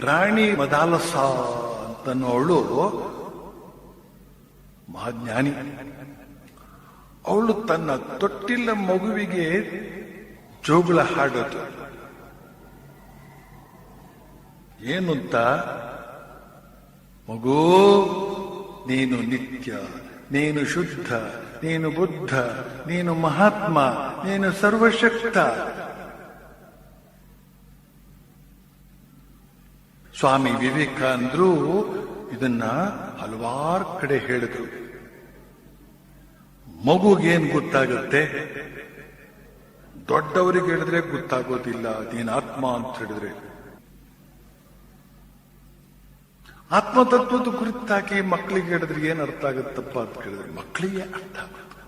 ರಾಣಿ ಮದಾಲಸ ಅಂತನ್ನೋಳು ಮಹಾಜ್ಞಾನಿ. ಅವಳು ತನ್ನ ತೊಟ್ಟಿಲ್ಲ ಮಗುವಿಗೆ ಜೋಗುಳ ಹಾಡೋದು. ಏನು ಮಗು, ನೀನು ನಿತ್ಯ, ನೀನು ಶುದ್ಧ, ನೀನು ಬುದ್ಧ, ನೀನು ಮಹಾತ್ಮ, ನೀನು ಸರ್ವಶಕ್ತ. ಸ್ವಾಮಿ ವಿವೇಕಾನಂದರು ಇದನ್ನ ಹಲವಾರು ಕಡೆ ಹೇಳಿದ್ರು. ಮಗುಗೇನ್ ಗೊತ್ತಾಗುತ್ತೆ? ದೊಡ್ಡವರಿಗೆ ಹೇಳಿದ್ರೆ ಗೊತ್ತಾಗೋದಿಲ್ಲ, ಅದೇನ ಆತ್ಮ ಅಂತ ಹೇಳಿದ್ರೆ. ಆತ್ಮತತ್ವದ ಕುರಿತಾಗಿ ಮಕ್ಕಳಿಗೆ ಹೇಳಿದ್ರೆ ಏನ್ ಅರ್ಥ ಆಗುತ್ತಪ್ಪ ಅಂತ ಕೇಳಿದ್ರೆ ಮಕ್ಕಳಿಗೆ ಅರ್ಥ ಆಗುತ್ತೆ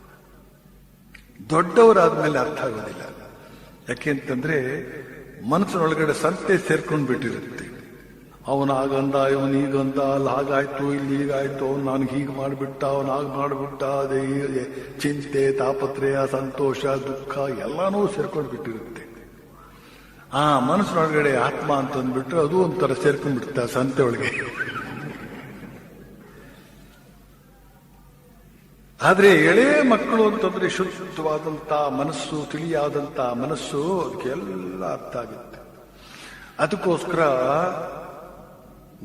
ದೊಡ್ಡವರಾದ್ಮೇಲೆ ಅರ್ಥ ಆಗೋದಿಲ್ಲ. ಯಾಕೆಂತಂದ್ರೆ ಮನಸ್ಸಿನೊಳಗಡೆ ಸಂತೆ ಸೇರ್ಕೊಂಡು ಬಿಟ್ಟಿರುತ್ತೆ ಅವನ ಆಗಂದ ಇವನ್ ಈಗಂದ ಅಲ್ಲಿ ಹಾಗಾಯ್ತು, ಇಲ್ಲಿ ಹೀಗಾಯ್ತು, ಅವ್ನು ನನಗೆ ಹೀಗೆ ಮಾಡಿಬಿಟ್ಟ, ಅವನು ಹಾಗೆ ಮಾಡಿಬಿಟ್ಟ, ಅದೇ ಚಿಂತೆ, ತಾಪತ್ರಯ, ಸಂತೋಷ, ದುಃಖ, ಎಲ್ಲಾನು ಸೇರ್ಕೊಂಡು ಬಿಟ್ಟಿರುತ್ತೆ ಆ ಮನಸ್ಸಿನೊಳಗಡೆ ಆತ್ಮ ಅಂತಂದ್ಬಿಟ್ರೆ ಅದು ಒಂಥರ ಸೇರ್ಕೊಂಡ್ಬಿಡುತ್ತೆ ಆ ಸಂತೆ ಒಳಗೆ. ಆದ್ರೆ ಎಳೆ ಮಕ್ಕಳು ಅಂತಂದ್ರೆ ಶುದ್ಧವಾದಂತ ಮನಸ್ಸು, ತಿಳಿಯಾದಂತ ಮನಸ್ಸು, ಅದಕ್ಕೆಲ್ಲ ಅರ್ಥ ಆಗುತ್ತೆ. ಅದಕ್ಕೋಸ್ಕರ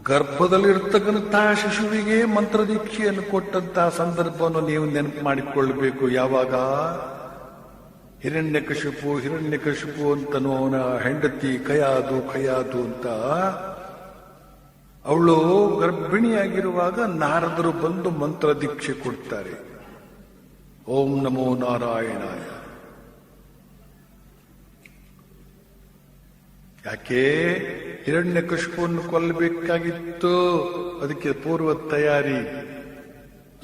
ಗರ್ಭದಲ್ಲಿರ್ತಕ್ಕಂಥ ಶಿಶುವಿಗೆ ಮಂತ್ರದೀಕ್ಷೆಯನ್ನು ಕೊಟ್ಟಂತಹ ಸಂದರ್ಭವನ್ನು ನೀವು ನೆನಪು ಮಾಡಿಕೊಳ್ಳಬೇಕು. ಯಾವಾಗ? ಹಿರಣ್ಯಕಶಿಪು ಹಿರಣ್ಯಕಶಿಪು ಅಂತನು ಅವನ ಹೆಂಡತಿ, ಕಯಾದು ಕಯಾದು ಅಂತ. ಅವಳು ಗರ್ಭಿಣಿಯಾಗಿರುವಾಗ ನಾರದರು ಬಂದು ಮಂತ್ರ ದೀಕ್ಷೆ ಕೊಡ್ತಾರೆ. ಓಂ ನಮೋ ನಾರಾಯಣಾಯ. ಯಾಕೆ? ಹಿರಣ್ಯಕಶಿಪುವನ್ನು ಕೊಲ್ಲಬೇಕಾಗಿತ್ತು? ಅದಕ್ಕೆ ಪೂರ್ವ ತಯಾರಿ.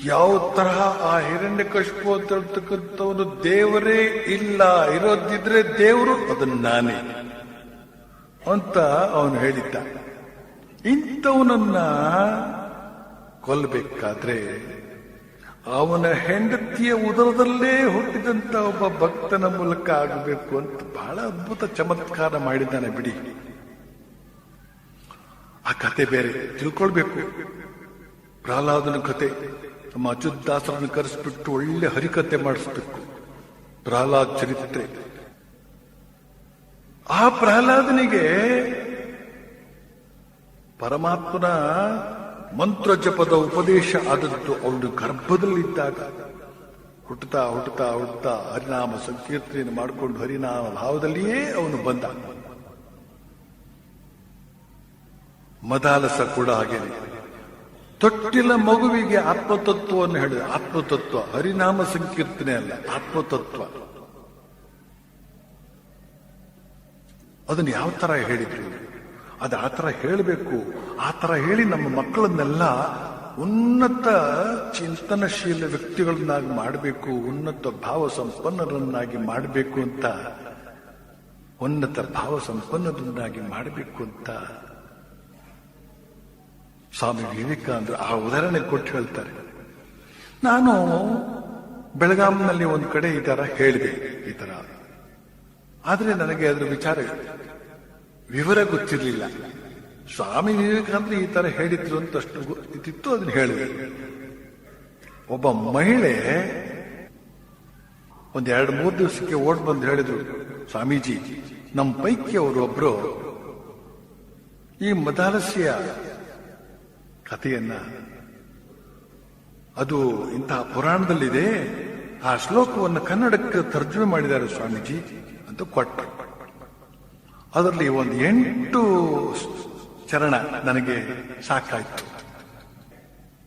ಯಾವ ತರಹ ಆ ಹಿರಣ್ಯಕಶಿಪು ಅಂತ ಹೇಳ್ತಕ್ಕಂಥವನು ದೇವರೇ ಇಲ್ಲ. ಇರೋದಿದ್ರೆ ದೇವರು ಅದನ್ನ ನಾನೇ ಅಂತ ಅವನು ಹೇಳಿದ್ದ. ಇಂಥವನನ್ನ ಕೊಲ್ಲಬೇಕಾದ್ರೆ ಅವನ ಹೆಂಡತಿಯ ಉದರದಲ್ಲೇ ಹುಟ್ಟಿದಂತ ಒಬ್ಬ ಭಕ್ತನ ಮೂಲಕ ಆಗಬೇಕು ಅಂತ ಬಹಳ ಅದ್ಭುತ ಚಮತ್ಕಾರ ಮಾಡಿದ್ದಾನೆ ಬಿಡಿ. ಆ ಕತೆ ಬೇರೆ. ತಿಳ್ಕೊಳ್ಬೇಕು. ಪ್ರಹ್ಲಾದನ ಕತೆ, ನಮ್ಮ ಅಚ್ಯುತಾಸರನ್ನು ಕರೆಸ್ಬಿಟ್ಟು ಒಳ್ಳೆ ಹರಿಕತೆ ಮಾಡಿಸ್ಬೇಕು. ಪ್ರಹ್ಲಾದ್ ಚರಿತ್ರೆ. ಆ ಪ್ರಹ್ಲಾದನಿಗೆ ಪರಮಾತ್ಮನ ಮಂತ್ರ ಜಪದ ಉಪದೇಶ ಆದದ್ದು ಅವನು ಗರ್ಭದಲ್ಲಿದ್ದಾಗ. ಹುಟ್ಟುತ್ತಾ ಹುಟ್ಟುತ್ತಾ ಹುಟ್ಟುತ್ತಾ ಹರಿನಾಮ ಸಂಕೀರ್ತನೆಯನ್ನು ಮಾಡಿಕೊಂಡು ಹರಿನಾಮ ಭಾವದಲ್ಲಿಯೇ ಅವನು ಬಂದ. ಮದಾಲಸ ಕೂಡ ಹಾಗೇನೆ. ತೊಟ್ಟಿಲ ಮಗುವಿಗೆ ಆತ್ಮತತ್ವವನ್ನು ಹೇಳಿದ. ಆತ್ಮತತ್ವ, ಹರಿನಾಮ ಸಂಕೀರ್ತನೆ ಅಲ್ಲ, ಆತ್ಮತತ್ವ. ಅದನ್ನು ಯಾವ ತರ ಹೇಳಿದ್ರು? ಅದು ಆ ತರ ಹೇಳಬೇಕು. ಆ ತರ ಹೇಳಿ ನಮ್ಮ ಮಕ್ಕಳನ್ನೆಲ್ಲ ಉನ್ನತ ಚಿಂತನಶೀಲ ವ್ಯಕ್ತಿಗಳನ್ನಾಗಿ ಮಾಡಬೇಕು, ಉನ್ನತ ಭಾವ ಸಂಪನ್ನರನ್ನಾಗಿ ಮಾಡಬೇಕು ಅಂತ, ಉನ್ನತ ಭಾವ ಸಂಪನ್ನರನ್ನಾಗಿ ಮಾಡಬೇಕು ಅಂತ ಸ್ವಾಮಿ ವಿವೇಕಾನಂದರು ಆ ಉದಾಹರಣೆ ಕೊಟ್ಟು ಹೇಳ್ತಾರೆ. ನಾನು ಬೆಳಗಾಂನಲ್ಲಿ ಒಂದು ಕಡೆ ಈ ತರ ಹೇಳಿದೆ, ಈ ತರ ಆದ್ರೆ ನನಗೆ ಅದರ ವಿಚಾರ ವಿವರ ಗೊತ್ತಿರಲಿಲ್ಲ. ಸ್ವಾಮಿ ವಿವೇಕಾನಂದರು ಈ ತರ ಹೇಳಿದ್ರು ಅಂತ ಅಷ್ಟು ಗೊತ್ತಿತ್ತು ಅದನ್ನ ಹೇಳಿದೆ. ಒಬ್ಬ ಮಹಿಳೆ ಒಂದ್ ಎರಡು ಮೂರು ದಿವಸಕ್ಕೆ ಓಡ್ ಬಂದು ಹೇಳಿದ್ರು, ಸ್ವಾಮೀಜಿ ನಮ್ಮ ಪೈಕಿ ಅವರು ಒಬ್ರು ಈ ಮದಾಲಸ್ಯ ಕಥೆಯನ್ನ. ಅದು ಇಂತಹ ಪುರಾಣದಲ್ಲಿದೆ. ಆ ಶ್ಲೋಕವನ್ನು ಕನ್ನಡಕ್ಕೆ ತರ್ಜುಮೆ ಮಾಡಿದ್ದಾರೆ ಸ್ವಾಮೀಜಿ ಅಂತ ಕೊಟ್ಟ. ಅದರಲ್ಲಿ ಒಂದು ಎಂಟು ಚರಣ ನನಗೆ ಸಾಕಾಯ್ತು.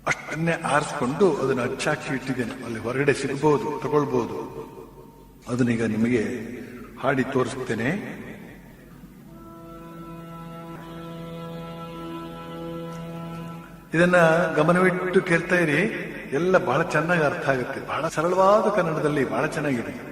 ಅಷ್ಟನ್ನೇ ಆರಿಸ್ಕೊಂಡು ಅದನ್ನು ಅಚ್ಚಾಕಿ ಇಟ್ಟಿದ್ದೇನೆ. ಅಲ್ಲಿ ಹೊರಗಡೆ ಸಿಗಬಹುದು ತಗೊಳ್ಬಹುದು ಅದನ್ನೀಗ ನಿಮಗೆ ಹಾಡಿ ತೋರಿಸ್ತೇನೆ. ಇದನ್ನ ಗಮನವಿಟ್ಟು ಕೇಳ್ತಾ ಇರಿ ಎಲ್ಲ ಬಹಳ ಚೆನ್ನಾಗಿ ಅರ್ಥ ಆಗುತ್ತೆ. ಬಹಳ ಸರಳವಾದ ಕನ್ನಡದಲ್ಲಿ ಬಹಳ ಚೆನ್ನಾಗಿದೆ.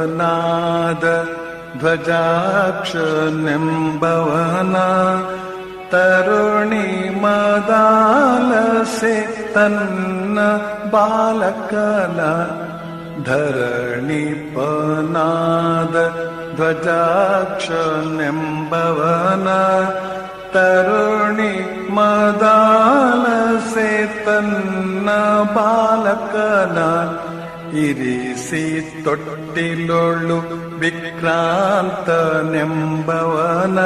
भवनाद ध्वजाक्षनिम्बवना तरुणिमदालसे तन्न बालकला धरणिपनाद ध्वजाक्षनिम्बवन तरुणि मदालसे तन्न बालकला ಇರಿಸಿ ತೊಟ್ಟಿಲೊಳು ವಿಕ್ರಾಂತನೆಂಬವನ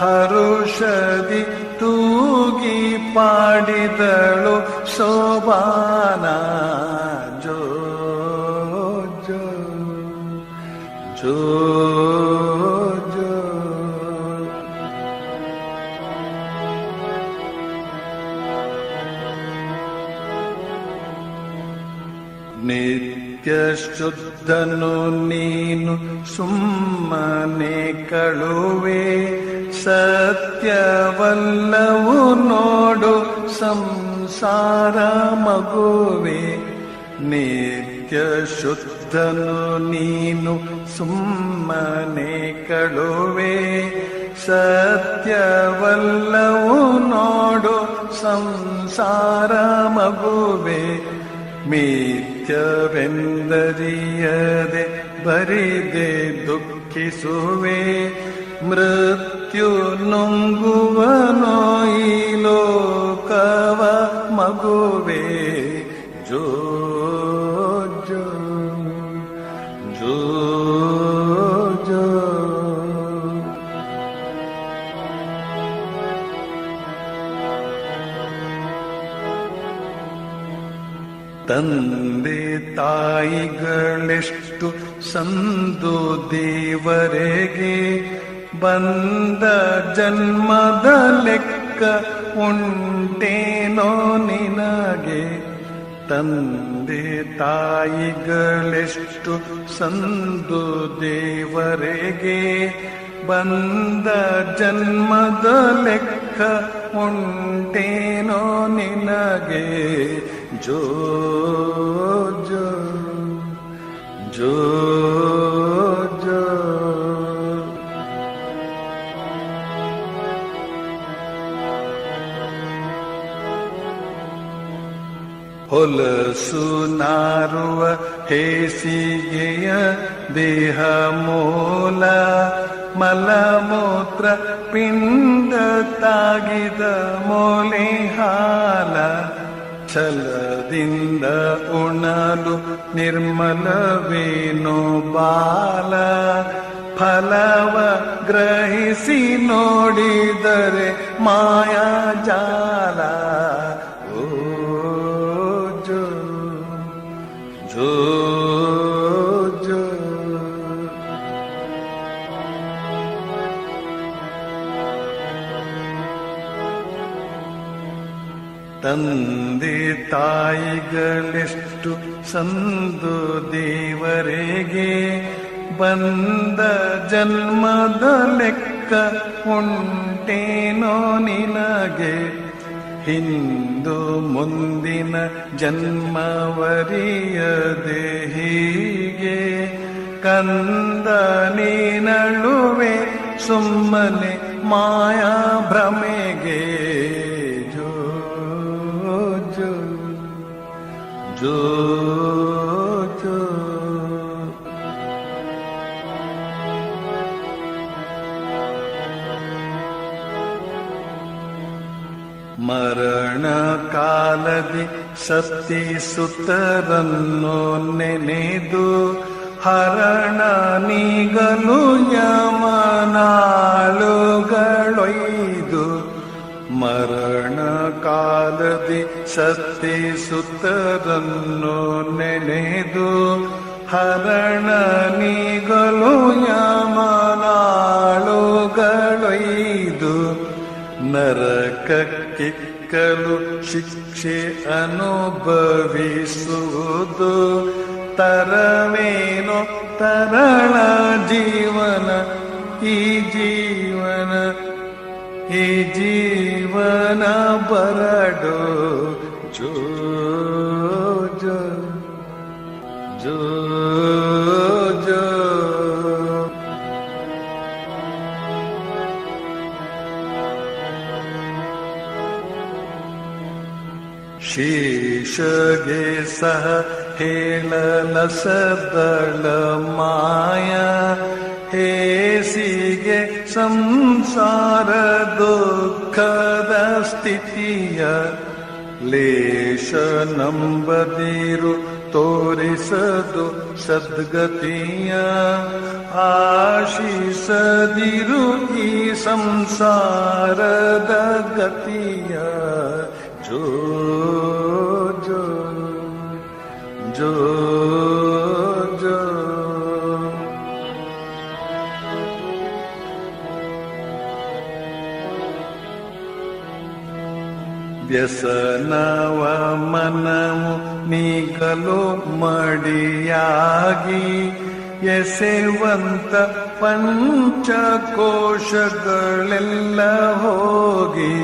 ಹರುಷದಿ ತೂಗಿ ಪಾಡಿದಳು ಶೋಭಾನ. ಜೋ ಜೋ ಜೋ ಜೋ. ನಿತ್ಯ ಶುದ್ಧನು ನೀನು ಸುಮ್ಮನೆ ಕಳುವೆ. ಸತ್ಯವಲ್ಲವು ನೋಡು ಸಂಸಾರ ಮಗುವೆ. ನಿತ್ಯ ಶುದ್ಧನು ನೀನು ಸುಮ್ಮನೆ ಕಳುವೆ. ಸತ್ಯವಲ್ಲವು ನೋಡು ಸಂಸಾರ ಮಗುವೆ. ಮಿಥ್ಯವೆಂದರಿಯದೆ ಬರಿದೆ ದುಃಖಿಸುವೆ ಮೃತ್ಯು ನುಂಗುವನೋ ಈ ಲೋಕವ ಮಗುವೆ ಜೋ ಜೋ ಜೋ ಜೋ ತಂದೆ ತಾಯಿಗಳೆಷ್ಟು ಸಂದು ದೇವರೆಗೆ ಬಂದ ಜನ್ಮದ ಲೆಕ್ಕ ಉಂಟೇನೋ ನಿನಗೆ? ತಂದೆ ತಾಯಿಗಳೆಷ್ಟು ಸಂದು ದೇವರೆಗೆ ಬಂದ ಜನ್ಮದ ಲೆಕ್ಕ ಉಂಟೇನೋ ನಿನಗೆ? ಜೋ ಜೋ ಜೋ ಜೋ ಹೊಲಸು ನಾರುವ ಹೇಸಿಗೆಯ ದೇಹ ಮೂಲ ಮಲಮೂತ್ರ ಪಿಂಡ ತಾಗಿದ ಮೊಲೆ ಹಾಲ ಛಲದಿಂದ ಉಣಲು ನಿರ್ಮಲವೇನೋ ಬಾಲ. ಫಲವ ಗ್ರಹಿಸಿ ನೋಡಿದರೆ ಮಾಯಾ ತಂದೆ ತಾಯಿಗಳೆಷ್ಟು ಸಂದು ದೇವರಿಗೆ ಬಂದ ಜನ್ಮದ ಲೆಕ್ಕ ಉಂಟೇನೋ ನಿನಗೆ? ಹಿಂದು ಮುಂದಿನ ಜನ್ಮವರಿಯದೆ ಹೀಗೆ ಕಂದ ನೀನಳುವೆ ಸುಮ್ಮನೆ ಮಾಯಾ ಭ್ರಮೆಗೆ. ಜೋ ಜೋ ಮರಣ ಕಾಲದಿ ಸತಿ ಸುತರನ್ನು ನೆನೆದು ಹರಣ ನೀಗಲು ಕಾಲದಿ ಶಕ್ತಿ ಸುತ್ತರನ್ನು ನೆನೆದು ಹರಣ ನೀಗಲು ಯಮನಾಳುಗಳೊಯ್ದು ನರಕಕ್ಕಿಕ್ಕಲು ಶಿಕ್ಷೆ ಅನುಭವಿಸುವುದು. ತರವೇನು ತರಳ ಜೀವನ, ಈ ಜೀವನ ಈ ಜೀವನ ಜೀವನ ಬರಡು ಜೋ ಜೋ गे स हेल न सदलमाया हे सि गे संसार दो ಸ್ಥಿತಿಯ ಲೇಷ ನಂಬದಿರು ತೋರಿಸದು ಸದ್ಗತಿಯ ಆಶಿಸದಿರು ಈ ಸಂಸಾರದ ಗತಿಯ ಜೋ ಜೋ ವ್ಯಸನವ ಮನವು ನೀಗಲು ಮಡಿಯಾಗಿ ಎಸೆವಂತ ಪಂಚಕೋಶಗಳೆಲ್ಲ ಹೋಗಿ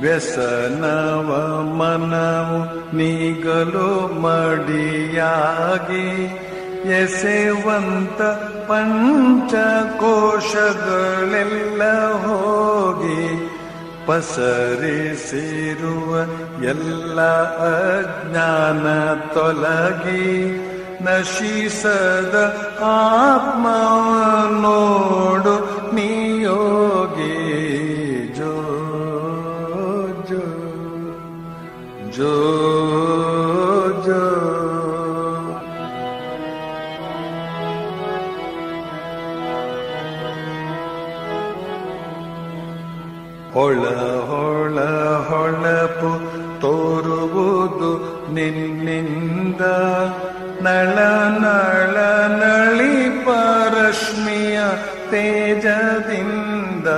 ವ್ಯಸನವ ಮನವು ನೀಗಲು ಮಡಿಯಾಗಿ ಎಸೆವಂತ ಪಂಚಕೋಶಗಳೆಲ್ಲ ಹೋಗಿ ಪಸರಿಸಿರುವ ಎಲ್ಲ ಅಜ್ಞಾನ ತೊಲಗಿ ನಶಿಸದ ಆತ್ಮ ನೋಡು ನಿಯೋಗಿ ಜೋ ಜೋ ಜೋ ಹೊಳ ಹೊಳ ಹೊಳಪು ತೋರುವುದು ನಿನ್ನಿಂದ. ನಳ ನಳ ನಳಿಪ ರಶ್ಮಿಯ ತೇಜದಿಂದ.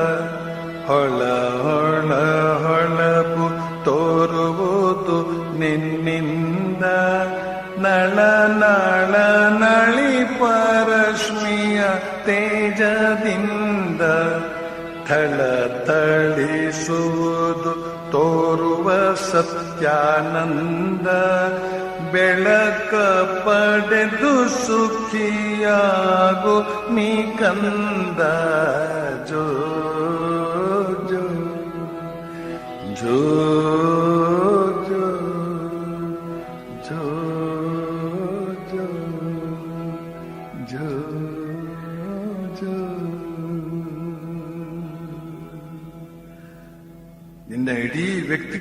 ಹೊಳ ಹೊಳ ಹೊಳಪು ತೋರುವುದು ನಿನ್ನಿಂದ. ನಳ ನಳ ನಳಿಪ ರಶ್ಮಿಯ ತೇಜದಿಂದ. ಥಳ ಥಳಿಸುವುದು ತೋರುವ ಸತ್ಯಾನಂದ ಬೆಳಕ ಪಡೆದು ಸುಖಿಯಾಗು ನೀ ಕಂದ ಜೋ ಜೋ ಜೋ ಜೋ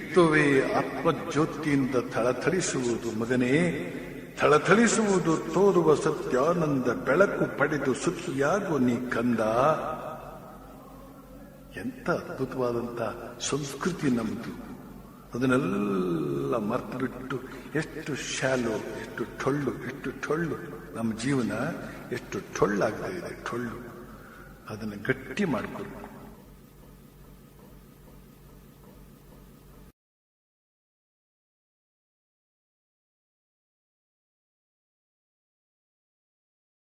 ವ್ಯಕ್ತಿತ್ವವೇ ಆತ್ಮಜ್ಯೋತಿಯಿಂದ ಥಳಥಳಿಸುವುದು ಮಗನೇ. ಥಳಥಳಿಸುವುದು ತೋರುವ ಸತ್ಯಾನಂದ ಬೆಳಕು ಪಡೆದು ಸುಖಿಯಾಗುವ ನೀ ಕಂದ. ಎಂತ ಅದ್ಭುತವಾದಂತ ಸಂಸ್ಕೃತಿ ನಮ್ದು. ಅದನ್ನೆಲ್ಲ ಮರ್ತು ಬಿಟ್ಟು ಎಷ್ಟು ಶಾಲು ಎಷ್ಟು ಟೊಳ್ಳು ಎಷ್ಟು ಟೊಳ್ಳು ನಮ್ಮ ಜೀವನ ಎಷ್ಟು ಟೊಳ್ಳಾಗ್ತಾ ಇದೆ ಟೊಳ್ಳು ಅದನ್ನು ಗಟ್ಟಿ ಮಾಡಿಕೊಡ್ಬೇಕು